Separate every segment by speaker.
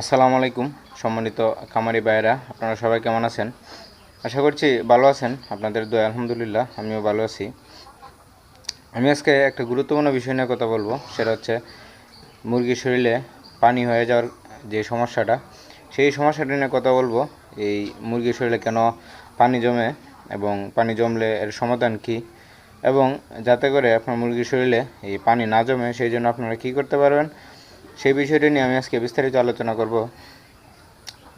Speaker 1: আসসালামু আলাইকুম, সম্মানিত কামারি ভাইয়েরা, আপনারা সবাই কেমন আছেন? আশা করছি ভালো আছেন, আপনাদের দয়া আলহামদুলিল্লাহ, আমিও ভালো আছি। আমি আজকে একটা গুরুত্বপূর্ণ বিষয় নিয়ে কথা বলব, সেটা হচ্ছে মুরগির শরীরে পানি হয়ে যাওয়ার যে সমস্যাটা, সেই সমস্যাটা নিয়ে কথা বলব। এই মুরগির শরীরে কেন পানি জমে এবং পানি জমলে এর সমাধান কী? এবং যাতে করে আপনার মুরগির শরীরে এই পানি না জমে, সেই জন্য আপনারা কী করতে পারবেন? সেই বিষয়টি নিয়ে আমি আজকে বিস্তারিত আলোচনা করব।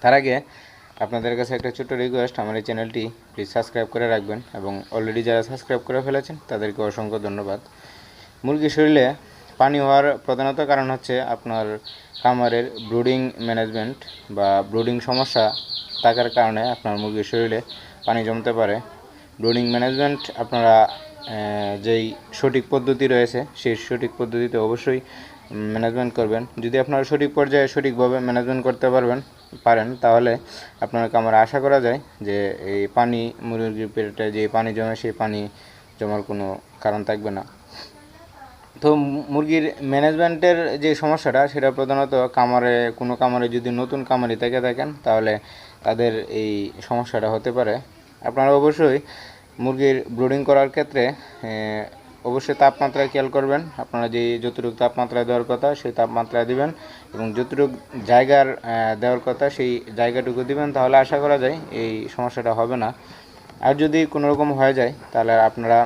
Speaker 1: তার আগে আপনাদের কাছে একটা ছোট্ট রিকোয়েস্ট আমার এই চ্যানেলটি প্লিজ সাবস্ক্রাইব করে রাখবেন এবং অলরেডি যারা সাবস্ক্রাইব করে ফেলেছেন, তাদেরকে অসংখ্য ধন্যবাদ। মুরগির শরীরে পানি হওয়ার প্রধানত কারণ হচ্ছে আপনার খামারের ব্রুডিং ম্যানেজমেন্ট বা ব্রুডিং সমস্যা থাকার কারণে আপনার মুরগির শরীরে পানি জমতে পারে। ব্রুডিং ম্যানেজমেন্ট আপনারা যেই সঠিক পদ্ধতি রয়েছে, সেই সঠিক পদ্ধতিতে অবশ্যই ম্যানেজমেন্ট করবেন। যদি আপনারা সঠিক পর্যায়ে সঠিকভাবে ম্যানেজমেন্ট করতে পারবেন, পারেন, তাহলে আপনার কামারে আশা করা যায় যে এই পানি মুরগির পেটে যে পানি জমে, সেই পানি জমার কোনো কারণ থাকবে না। তো মুরগির ম্যানেজমেন্টের যে সমস্যাটা, সেটা প্রধানত কামারে কোনো কামারে যদি নতুন কামারি থেকে থাকেন, তাহলে তাদের এই সমস্যাটা হতে পারে। আপনারা অবশ্যই মুরগির ব্রুডিং করার ক্ষেত্রে অবশ্যই তাপমাত্রা খেয়াল করবেন। আপনারা যে যতটুকু তাপমাত্রা দেওয়ার কথা, সেই তাপমাত্রা দিবেন এবং যতটুকু জায়গার দেওয়ার কথা, সেই জায়গাটুকু দিবেন, তাহলে আশা করা যায় এই সমস্যাটা হবে না। আর যদি কোনো রকম হয়ে যায়, তাহলে আপনারা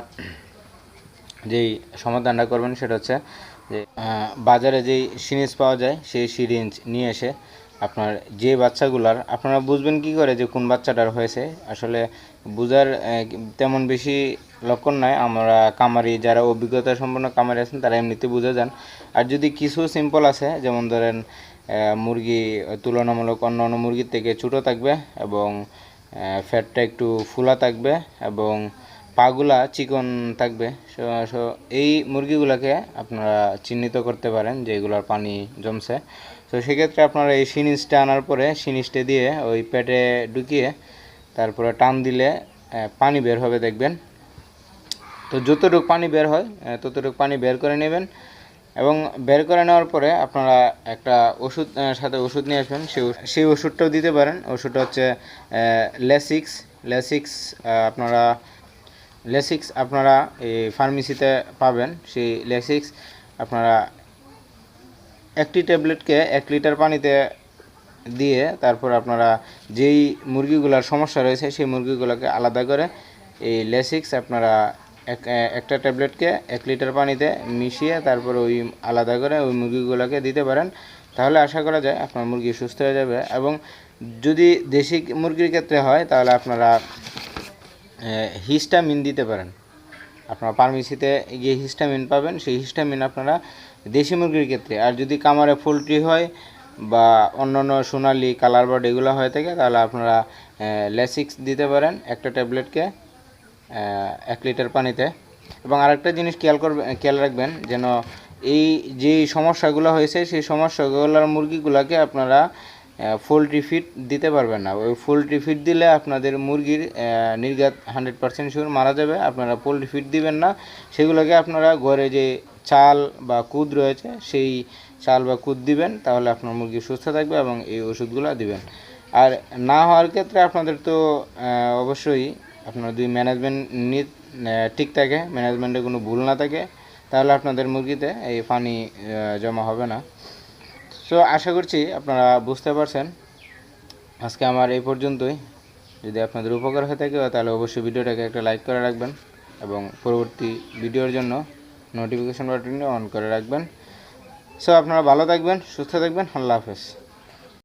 Speaker 1: যেই সমাধানটা করবেন, সেটা হচ্ছে যে বাজারে যেই সিরিঞ্জ পাওয়া যায়, সেই সিরিঞ্জ নিয়ে এসে আপনার যে বাচ্চাগুলার, আপনারা বুঝবেন কি করে যে কোন বাচ্চাটার হয়েছে? আসলে বোঝার তেমন বেশি লক্ষণ নয় আমরা কামারি, যারা অভিজ্ঞতা সম্পন্ন কামারি আছেন, তারা এমনিতে বুঝে যান। আর যদি কিছু সিম্পল আছে, যেমন ধরেন মুরগি তুলনামূলক অন্য অন্য মুরগির থেকে ছোটো থাকবে এবং ফ্যাটটা একটু ফুলা থাকবে এবং পাগুলা চিকন থাকবে। এই মুরগিগুলোকে আপনারা চিহ্নিত করতে পারেন যে এগুলোর পানি জমছে। তো সেক্ষেত্রে আপনারা এই সিনিসটা আনার পরে সিনিসটা দিয়ে ওই পেটে ঢুকিয়ে তারপরে টান দিলে পানি বের হবে দেখবেন। তো যতটুকু পানি বের হয় ততটুকু পানি বের করে নেবেন এবং বের করে নেওয়ার পরে আপনারা একটা ওষুধ সাথে ওষুধ নিয়ে আসবেন। সেই সেই ওষুধটাও দিতে পারেন। ওষুধটা হচ্ছে লেসিক্স লেসিক্স আপনারা লেসিক্স আপনারা এই ফার্মেসিতে পাবেন। সেই লেসিক্স আপনারা একটি ট্যাবলেটকে এক লিটার পানিতে দিয়ে তারপর আপনারা যেই মুরগিগুলোর সমস্যা রয়েছে, সেই মুরগিগুলোকে আলাদা করে এই লেসিক্স আপনারা এক, একটা ট্যাবলেটকে এক লিটার পানিতে মিশিয়ে তারপর ওই আলাদা করে ওই মুরগিগুলোকে দিতে পারেন। তাহলে আশা করা যায় আপনার মুরগি সুস্থ হয়ে যাবে এবং যদি দেশি মুরগির ক্ষেত্রে হয়, তাহলে আপনারা হিস্টামিন দিতে পারেন। আপনারা ফার্মেসিতে গিয়ে হিস্টামিন পাবেন, সেই হিস্টামিন আপনারা দেশি মুরগির ক্ষেত্রে। আর যদি কামারে পোলট্রি হয় বা অন্যান্য সোনালি, কালার বার্ড এগুলো হয়ে থাকে, তাহলে আপনারা লেসিক্স দিতে পারেন একটা ট্যাবলেটকে এক লিটার পানিতে। এবং আরেকটা জিনিস খেয়াল করবে, খেয়াল রাখবেন যেন এই যে সমস্যাগুলো হয়েছে, সেই সমস্যাগুলোর মুরগিগুলোকে আপনারা পোলট্রি ফিড দিতে পারবেন না। ওই পোলট্রি ফিড দিলে আপনাদের মুরগির নির্ঘাত হান্ড্রেড পার্সেন্ট শিওর মারা যাবে। আপনারা পোলট্রি ফিড দিবেন না। সেগুলোকে আপনারা ঘরে যে চাল বা কুদ রয়েছে, সেই চাল বা কুদ দিবেন। তাহলে আপনার মুরগি সুস্থ থাকবে এবং এই ওষুধগুলো দিবেন। আর না হওয়ার ক্ষেত্রে আপনাদের তো অবশ্যই আপনার যদি ম্যানেজমেন্ট নিট ঠিক থাকে ম্যানেজমেন্টে কোনো ভুল না থাকে, তাহলে আপনাদের মুরগিতে এই পানি জমা হবে না। সো আশা করছি আপনারা বুঝতে পারছেন। আজকে আমার এই পর্যন্তই। যদি আপনাদের উপকার হয়ে থাকে, তাহলে অবশ্যই ভিডিওটাকে একটা লাইক করে রাখবেন এবং পরবর্তী ভিডিওর জন্য নোটিফিকেশন বাটনটি অন করে রাখবেন। সো আপনারা ভালো থাকবেন, সুস্থ থাকবেন, আল্লাহ হাফেজ।